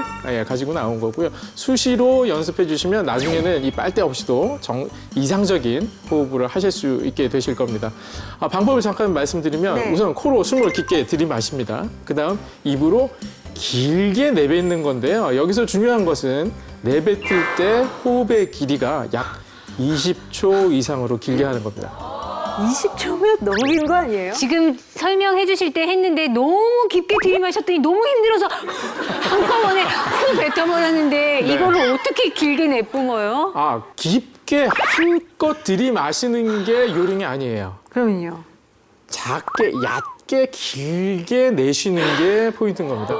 효과를 예, 가지고 나온 거고요. 수시로 연습해 주시면 나중에는 이 빨대 없이도 정, 이상적인 호흡을 하실 수 있게 되실 겁니다. 아, 방법을 잠깐 말씀드리면 네. 우선 코로 숨을 깊게 들이마십니다. 그 다음 입으로 길게 내뱉는 건데요. 여기서 중요한 것은 내뱉을 때 호흡의 길이가 약 20초 이상으로 길게 하는 겁니다. 20초면 너무 긴 거 아니에요? 지금 설명해 주실 때 했는데 너무 깊게 들이마셨더니 너무 힘들어서 한꺼번에 훅 뱉어버렸는데 이거를 어떻게 길게 내뿜어요? 아, 깊게 한껏 들이마시는 게 요령이 아니에요. 그럼요. 작게, 얕게, 길게 내쉬는 게 포인트인 겁니다.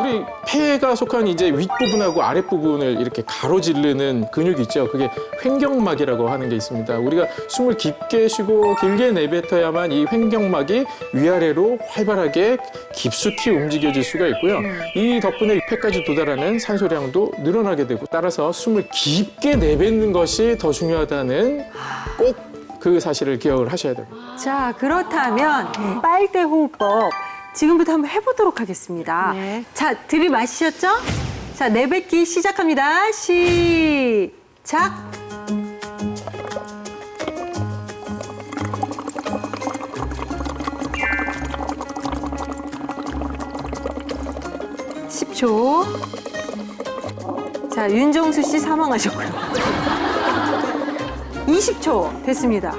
우리 폐가 속한 이제 윗부분하고 아랫부분을 이렇게 가로지르는 근육이 있죠. 그게 횡격막이라고 하는 게 있습니다. 우리가 숨을 깊게 쉬고 길게 내뱉어야만 이 횡격막이 위아래로 활발하게 깊숙이 움직여질 수가 있고요. 이 덕분에 폐까지 도달하는 산소량도 늘어나게 되고 따라서 숨을 깊게 내뱉는 것이 더 중요하다는 꼭 그 사실을 기억을 하셔야 됩니다. 자, 그렇다면 빨대 호흡법 지금부터 한번 해보도록 하겠습니다. 네. 자, 들이마시셨죠? 자, 내뱉기 시작합니다. 시작. 십초 자, 윤정수 씨 사망하셨고요. 20초 됐습니다.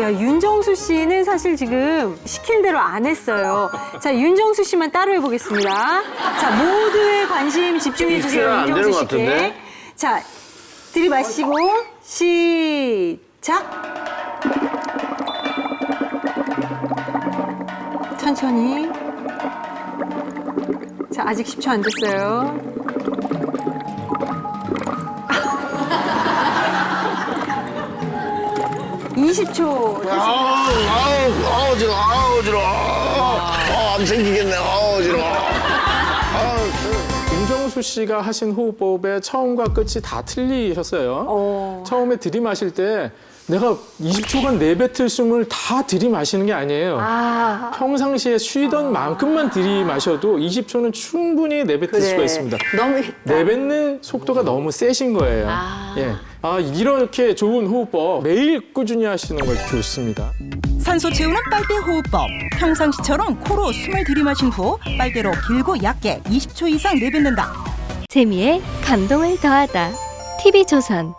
야, 윤정수 씨는 사실 지금 시킨 대로 안 했어요. 자, 윤정수 씨만 따로 해보겠습니다. 자, 모두의 관심 집중해 주세요. 익스트라 안 되는 윤정수 것 씨께. 같은데? 자, 들이마시고 시작. 천천히. 자, 아직 10초 안 됐어요. 이십 초 아우, 아우, 아우, 어지러워, 아우, 어지러워. 아, 안 생기겠네, 아우, 어지러워. 윤정수 씨가 하신 호흡법의 처음과 끝이 다 틀리셨어요. 어. 처음에 들이마실 때 내가 20초간 내뱉을 숨을 다 들이마시는 게 아니에요. 아, 평상시에 쉬던 만큼만 들이마셔도 20초는 충분히 내뱉을 수가 있습니다. 너무 내뱉는 속도가 너무 세신 거예요. 예. 아, 이렇게 좋은 호흡법 매일 꾸준히 하시는 걸 좋습니다. 산소 채우는 빨대 호흡법. 평상시처럼 코로 숨을 들이마신 후 빨대로 길고 얇게 20초 이상 내뱉는다. 재미에 감동을 더하다. TV조선